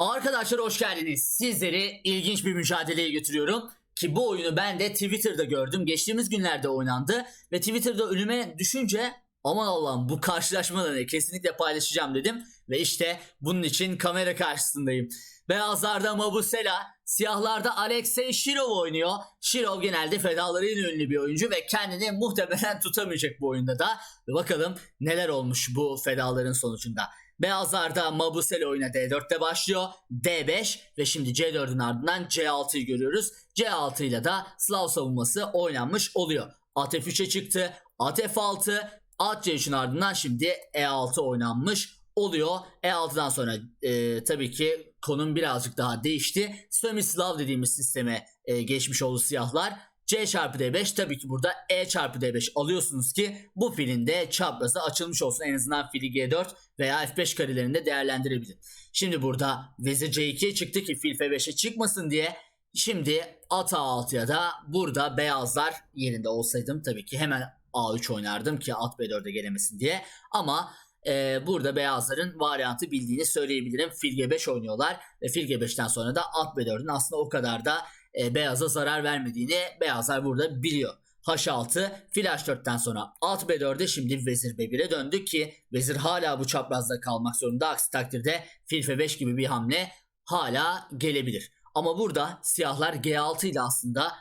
Arkadaşlar hoş geldiniz. Sizleri ilginç bir mücadeleye götürüyorum. Ki bu oyunu ben de Twitter'da gördüm. Geçtiğimiz günlerde oynandı. Ve Twitter'da önüme düşünce aman Allah'ım bu karşılaşma da ne kesinlikle paylaşacağım dedim. Ve işte bunun için kamera karşısındayım. Beyazlarda Mabusela, siyahlarda Alexey Shirov oynuyor. Shirov genelde fedalarıyla ünlü bir oyuncu ve kendini muhtemelen tutamayacak bu oyunda da. Ve bakalım neler olmuş bu fedaların sonucunda. Beyazlarda Mabusel oyuna D4'te başlıyor. D5 ve şimdi C4'ün ardından C6'yı görüyoruz. C6 ile de Slav savunması oynanmış oluyor. At F3'e çıktı. At F6. At C3'ün ardından şimdi E6 oynanmış oluyor. E6'dan sonra e, tabii ki konum birazcık daha değişti. Semislav dediğimiz sisteme e, geçmiş oldu siyahlar. C çarpı D5 tabii ki burada E çarpı D5 alıyorsunuz ki bu filin de çaprazı açılmış olsun. En azından fili G4 veya F5 karelerinde değerlendirebilir. Şimdi burada vezir C2'ye çıktı ki fil F5'e çıkmasın diye. Şimdi at A6'ya da burada beyazlar yerinde olsaydım tabii ki hemen A3 oynardım ki at B4'e gelemesin diye. Ama e, burada beyazların varyantı bildiğini söyleyebilirim. Fil G5 oynuyorlar ve fil G5'ten sonra da at B4'ün aslında o kadar da e, beyaza zarar vermediğini beyazlar burada biliyor. H6 fil H4'ten sonra at B4'e şimdi vezir B1'e döndük ki vezir hala bu çaprazda kalmak zorunda. Aksi takdirde fil F5 gibi bir hamle hala gelebilir. Ama burada siyahlar G6 ile aslında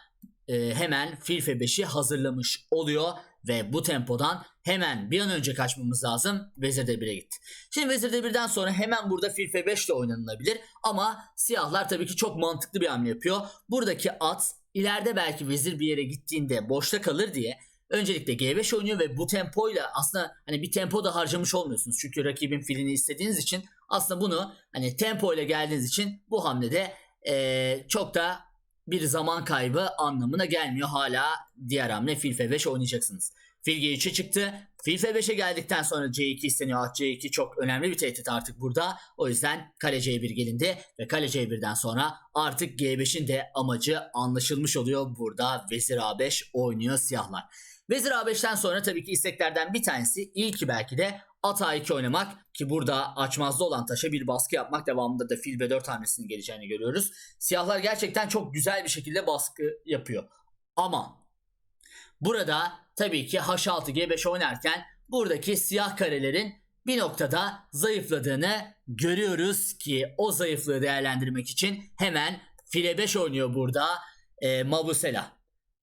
e, hemen fil F5'i hazırlamış oluyor ve bu tempodan hemen bir an önce kaçmamız lazım. Vezir D1'e gitti. Şimdi Vezir D1'den sonra hemen burada fil F5 ile oynanılabilir ama siyahlar tabii ki çok mantıklı bir hamle yapıyor. Buradaki at ileride belki vezir bir yere gittiğinde boşta kalır diye öncelikle G5 oynuyor ve bu tempoyla aslında hani bir tempo da harcamış olmuyorsunuz. Çünkü rakibin filini istediğiniz için aslında bunu hani tempoyla geldiğiniz için bu hamlede ee, çok da bir zaman kaybı anlamına gelmiyor. Hala diğer hamle fil F5 oynayacaksınız. Fil G3'e çıktı. Fil F5'e geldikten sonra C2 isteniyor. At C2 çok önemli bir tehdit artık burada. O yüzden kale C1 gelindi ve kale C1'den sonra artık G5'in de amacı anlaşılmış oluyor. Burada Vezir A5 oynuyor siyahlar. Vezir A5'ten sonra tabii ki isteklerden bir tanesi ilki belki de at A2 oynamak ki burada açmazda olan taşa bir baskı yapmak devamında da fil B4 hamlesinin geleceğini görüyoruz. Siyahlar gerçekten çok güzel bir şekilde baskı yapıyor. Ama burada tabii ki H6 G5 oynarken buradaki siyah karelerin bir noktada zayıfladığını görüyoruz ki o zayıflığı değerlendirmek için hemen file 5 oynuyor burada e, Mabusela.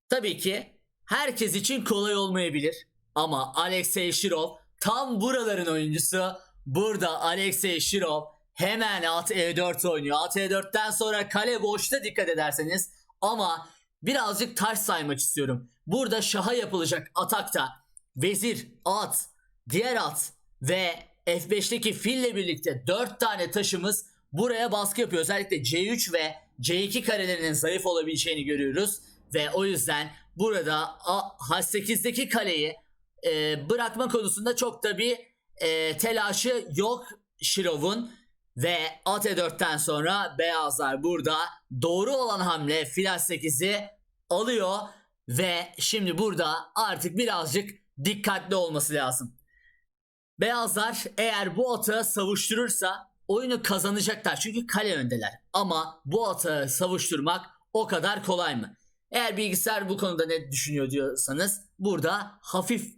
Tabii ki herkes için kolay olmayabilir ama Alexey Shirov tam buraların oyuncusu. Burada Alexey Shirov hemen at E4 oynuyor. At E4'ten sonra kale boşta dikkat ederseniz ama birazcık taş saymak istiyorum. Burada şaha yapılacak atakta vezir, at, diğer at ve F5'teki fille birlikte 4 tane taşımız buraya baskı yapıyor. Özellikle C3 ve C2 karelerinin zayıf olabileceğini görüyoruz. Ve o yüzden burada H8'deki kaleyi e, bırakma konusunda çok da bir e, telaşı yok Shirov'un. Ve at E4'ten sonra beyazlar burada doğru olan hamle fil H8'i alıyor. Ve şimdi burada artık birazcık dikkatli olması lazım. Beyazlar eğer bu atağı savuşturursa oyunu kazanacaklar. Çünkü kale öndeler. Ama bu atağı savuşturmak o kadar kolay mı? Eğer bilgisayar bu konuda ne düşünüyor diyorsanız burada hafif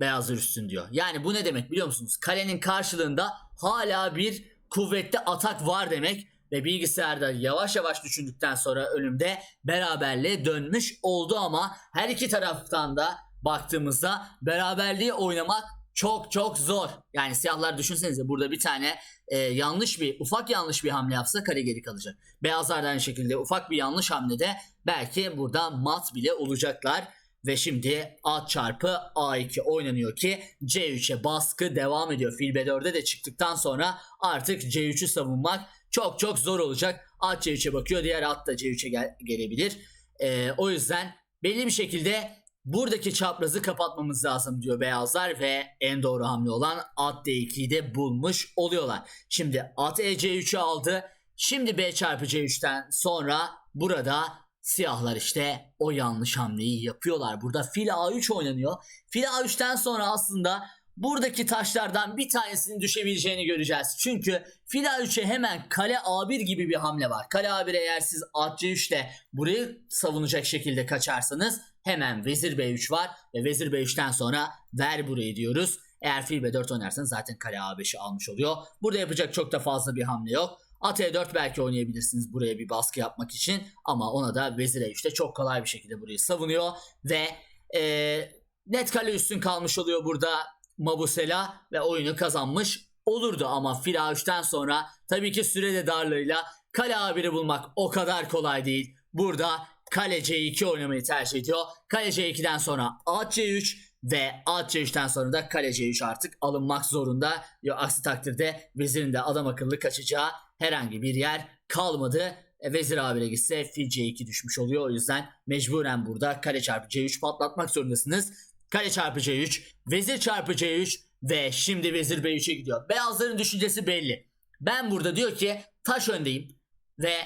beyazlar üstün diyor. Yani bu ne demek biliyor musunuz? Kalenin karşılığında hala bir kuvvetli atak var demek ve bilgisayarda yavaş yavaş düşündükten sonra önümde beraberliğe dönmüş oldu ama her iki taraftan da baktığımızda beraberliği oynamak çok çok zor. Yani siyahlar düşünsenize burada bir tane e, yanlış bir ufak yanlış bir hamle yapsa kare geri kalacak. Beyazlar da aynı şekilde ufak bir yanlış hamlede belki burada mat bile olacaklar. Ve şimdi A çarpı A2 oynanıyor ki C3'e baskı devam ediyor. Fil B4'e de çıktıktan sonra artık C3'ü savunmak çok çok zor olacak. At C3'e bakıyor diğer at da C3'e gel- gelebilir. Ee, o yüzden belli bir şekilde buradaki çaprazı kapatmamız lazım diyor beyazlar ve en doğru hamle olan at D2'yi de bulmuş oluyorlar. Şimdi at E C3'ü aldı. Şimdi B çarpı C3'ten sonra burada Siyahlar işte o yanlış hamleyi yapıyorlar. Burada fil A3 oynanıyor. Fil A3'ten sonra aslında buradaki taşlardan bir tanesinin düşebileceğini göreceğiz. Çünkü fil A3'e hemen kale A1 gibi bir hamle var. Kale A1 eğer siz at C3 ile burayı savunacak şekilde kaçarsanız hemen vezir B3 var ve vezir B3'ten sonra ver burayı diyoruz. Eğer fil B4 oynarsanız zaten kale A5'i almış oluyor. Burada yapacak çok da fazla bir hamle yok. At E4 belki oynayabilirsiniz buraya bir baskı yapmak için ama ona da vezir E3'te çok kolay bir şekilde burayı savunuyor ve eee, net kale üstün kalmış oluyor burada Mabusela ve oyunu kazanmış olurdu ama fil A3'ten sonra tabii ki sürede darlığıyla kale A1'i bulmak o kadar kolay değil. Burada kale C2 oynamayı tercih ediyor. Kale C2'den sonra at C3 ve at C3'ten sonra da kale C3 artık alınmak zorunda. Ya, aksi takdirde vezirin de adam akıllı kaçacağı herhangi bir yer kalmadı. E, vezir A1'e gitse fil C2 düşmüş oluyor. O yüzden mecburen burada kale çarpı C3 patlatmak zorundasınız. Kale çarpı C3, vezir çarpı C3 ve şimdi vezir B3'e gidiyor. Beyazların düşüncesi belli. Ben burada diyor ki taş öndeyim ve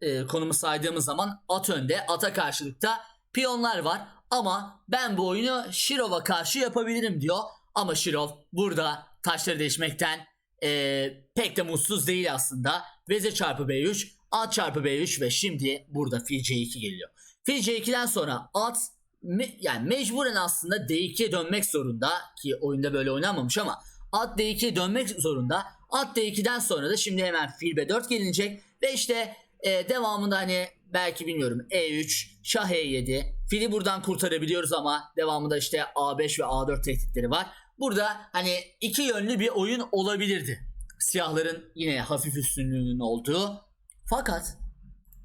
e, konumu saydığımız zaman at önde, ata karşılıkta piyonlar var ama ben bu oyunu Shirov'a karşı yapabilirim diyor. Ama Shirov burada taşları değişmekten e, pek de mutsuz değil aslında. Vezir çarpı B3, at çarpı B3 ve şimdi burada fil C2 geliyor. Fil C2'den sonra at me- yani mecburen aslında D2'ye dönmek zorunda ki oyunda böyle oynanmamış ama at D2'ye dönmek zorunda. At D2'den sonra da şimdi hemen fil B4 gelinecek ve işte e, devamında hani belki bilmiyorum E3, şah E7 fili buradan kurtarabiliyoruz ama devamında işte A5 ve A4 tehditleri var. Burada hani iki yönlü bir oyun olabilirdi. Siyahların yine hafif üstünlüğünün olduğu. Fakat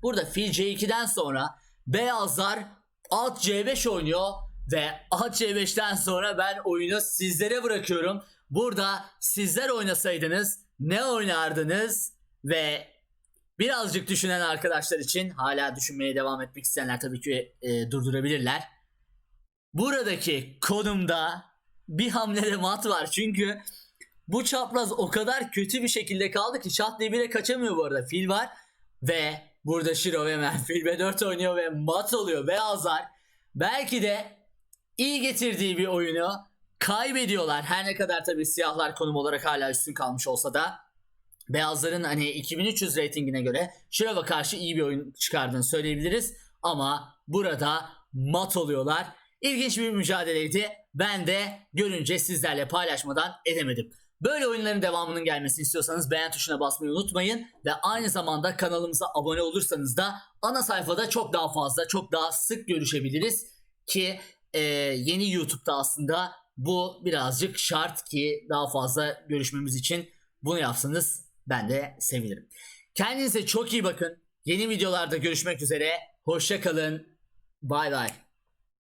burada fil C2'den sonra beyazlar at C5 oynuyor ve at C5'ten sonra ben oyunu sizlere bırakıyorum. Burada sizler oynasaydınız ne oynardınız ve birazcık düşünen arkadaşlar için hala düşünmeye devam etmek isteyenler tabii ki e, durdurabilirler. Buradaki konumda bir hamlede mat var çünkü bu çapraz o kadar kötü bir şekilde kaldı ki şah D1'e kaçamıyor bu arada. Fil var ve burada Shiro hemen fil B4 oynuyor ve mat oluyor beyazlar. Belki de iyi getirdiği bir oyunu kaybediyorlar. Her ne kadar tabii siyahlar konum olarak hala üstün kalmış olsa da beyazların hani 2300 reytingine göre Shirov'a karşı iyi bir oyun çıkardığını söyleyebiliriz. Ama burada mat oluyorlar. İlginç bir mücadeleydi. Ben de görünce sizlerle paylaşmadan edemedim. Böyle oyunların devamının gelmesini istiyorsanız beğen tuşuna basmayı unutmayın. Ve aynı zamanda kanalımıza abone olursanız da ana sayfada çok daha fazla, çok daha sık görüşebiliriz. Ki e, yeni YouTube'da aslında bu birazcık şart ki daha fazla görüşmemiz için bunu yapsanız ben de sevinirim. Kendinize çok iyi bakın. Yeni videolarda görüşmek üzere. Hoşça kalın. Bay bay.